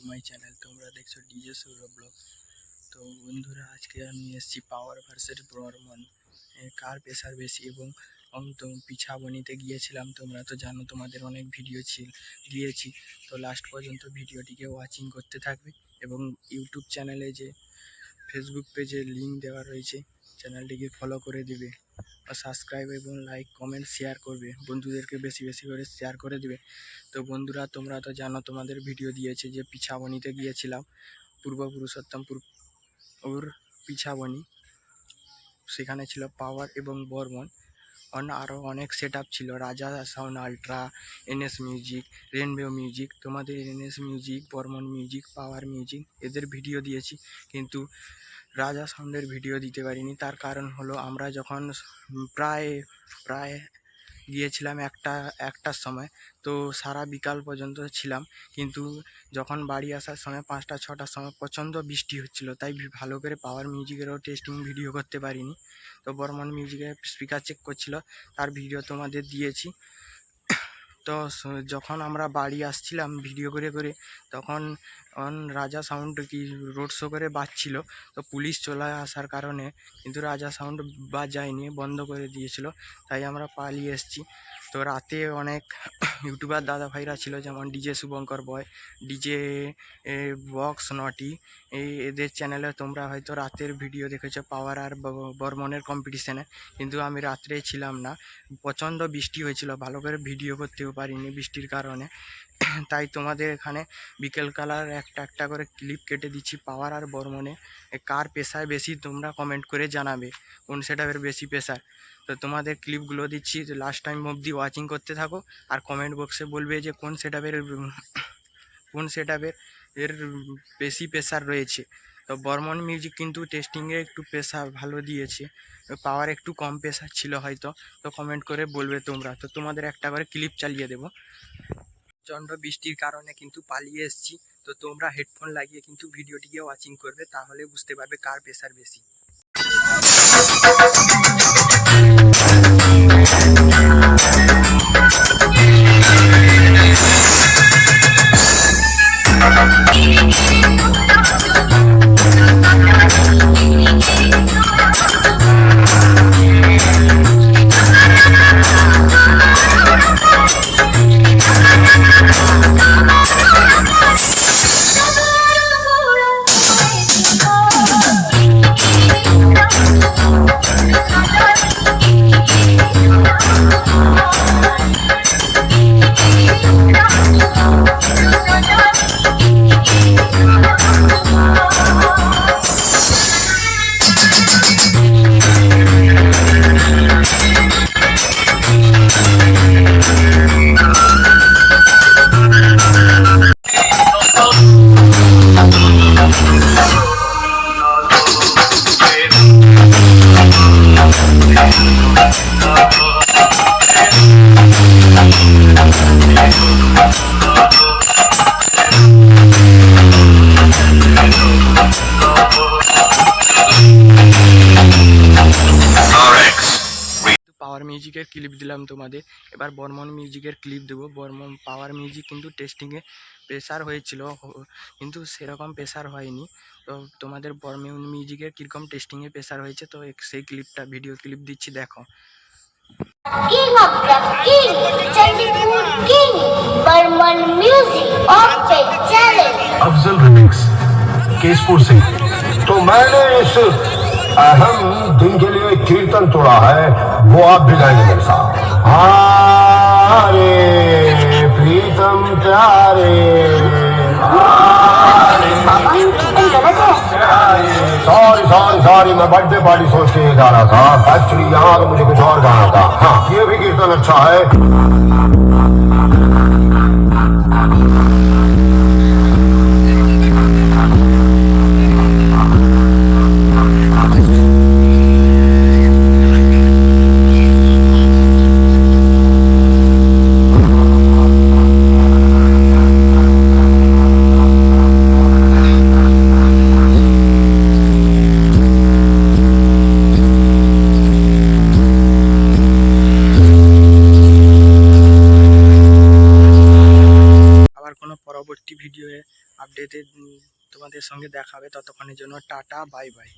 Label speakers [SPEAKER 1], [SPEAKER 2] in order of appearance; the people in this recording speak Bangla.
[SPEAKER 1] টু মাই চ্যানেল তোমরা দেখছ ডিজে সৌরভ ব্লগ তো বন্ধুরা, আজকে আমি এসেছি পাওয়ার ভার্সের বর্মন কার প্রেশার বেশি? এবং তো পিছা গিয়েছিলাম, তোমরা তো জানো তোমাদের অনেক ভিডিও ছিল গিয়েছি তো লাস্ট পর্যন্ত ভিডিওটিকে ওয়াচিং করতে থাকবে। এবং ইউটিউব চ্যানেলে যে ফেসবুক পেজে লিঙ্ক দেওয়া রয়েছে চ্যানেলটিকে ফলো করে দিবে আর সাবস্ক্রাইব এবং লাইক কমেন্ট শেয়ার করবে। বন্ধুদেরকে বেশি বেশি করে শেয়ার করে দিবে। তো বন্ধুরা, তোমরা তো জানো, তোমাদের ভিডিও দিয়েছে যে পিছাবনিতে গিয়েছিলাম। পূর্ব পুরুষোত্তমপুর ওর পিছাবনি। সেখানে ছিল পাওয়ার এবং বর্মন। আরও অনেক সেট ছিল। Raja sound ultra NS music rainbow music তোমাদের NS music Barman music power music এদের ভিডিও দিয়েছি। কিন্তু রাজা সাউন্ডের ভিডিও দিতে পারিনি। তার কারণ হলো, আমরা যখন প্রায় প্রায় গিয়েছিলাম একটা, একটার সময়, তো সারা বিকাল পর্যন্ত ছিলাম। কিন্তু যখন বাড়ি আসার সময় পাঁচটা, ছটার সময় প্রচণ্ড বৃষ্টি হচ্ছিল, তাই ভালো করে পাওয়ার মিউজিকেরও টেস্টিং ভিডিও করতে পারিনি। তো বর্মন মিউজিকের স্পিকার চেক করছিল, তার ভিডিও তোমাদের দিয়েছি। তো যখন আমরা বাড়ি আসছিলাম ভিডিও করে করে, তখন রাজা সাউন্ড কি রোড শো করে বাজছিল। তো পুলিশ চলে আসার কারণে কিন্তু রাজা সাউন্ড বাজায়নি, বন্ধ করে দিয়েছিল। তাই আমরা পালিয়ে এসেছি। তো রাতে অনেক ইউটিউবার দাদা ভাইরা ছিল, যেমন DJ Shubhankar boy, DJ box naughty এই এদের চ্যানেলে তোমরা হয়তো রাতের ভিডিও দেখেছ পাওয়ার আর বর্মনের কম্পিটিশানে কিন্তু আমি রাত্রে ছিলাম না। প্রচণ্ড বৃষ্টি হয়েছিল, ভালো করে ভিডিও করতেও পারিনি বৃষ্টির কারণে। তাই তোমাদের এখানে বিকেল কালার একটা একটা করে ক্লিপ কেটে দিচ্ছি পাওয়ার আর বর্মনে। কার পেশায় বেশি তোমরা কমেন্ট করে জানাবে, কোন সেটাপের বেশি পেশার তো তোমাদের ক্লিপগুলো দিচ্ছি লাস্ট টাইম অবধি ওয়াচিং করতে থাকো আর কমেন্ট বক্সে বলবে যে কোন সেটাপের কোন সেটাপের এর বেশি প্রেশার রয়েছে। তো বর্মন মিউজিক কিন্তু টেস্টিংয়ে একটু প্রেশার ভালো দিয়েছে পাওয়ার একটু কম প্রেশার ছিল হয়তো, তো কমেন্ট করে বলবে তোমরা। তো তোমাদের একটা করে ক্লিপ চালিয়ে দেবো। প্রচণ্ড বৃষ্টির কারণে কিন্তু পালিয়ে এসেছি। তো তোমরা হেডফোন লাগিয়ে কিন্তু ভিডিওটিকে ওয়াচিং করবে, তাহলে বুঝতে পারবে কার প্রেশার বেশি। পাওয়ার মিউজিকের ক্লিপ দিলাম তোমাদের। এবার বর্মন মিউজিকের ক্লিপ দেবো। বর্মন পাওয়ার মিউজিক কিন্তু টেস্টিংয়ে প্রেশার হয়েছিল। কিন্তু সেরকম প্রেশার হয়নি। তো তোমাদের বর্মন মিউজিকের কীরকম টেস্টিংয়ে প্রেশার হয়েছে তো সেই ক্লিপটা ভিডিও ক্লিপ দিচ্ছি দেখো।
[SPEAKER 2] अफजल रिमिक्स केसपुर से तो मैंने इस अहम दिन के लिए कीर्तन तोड़ा है, वो आप भी गाएँगे मेरे साथ। हारे, प्रीतम प्यारे। सॉरी मैं बर्थडे पार्टी सोच के ये गा रहा था। एक्चुअली यहाँ तो मुझे कुछ और गाना था। हाँ ये भी कीर्तन अच्छा है।
[SPEAKER 1] ভিডিওয়ে আপডেটে তোমাদের সঙ্গে দেখা হবে। ততক্ষণের জন্য টাটা বাই বাই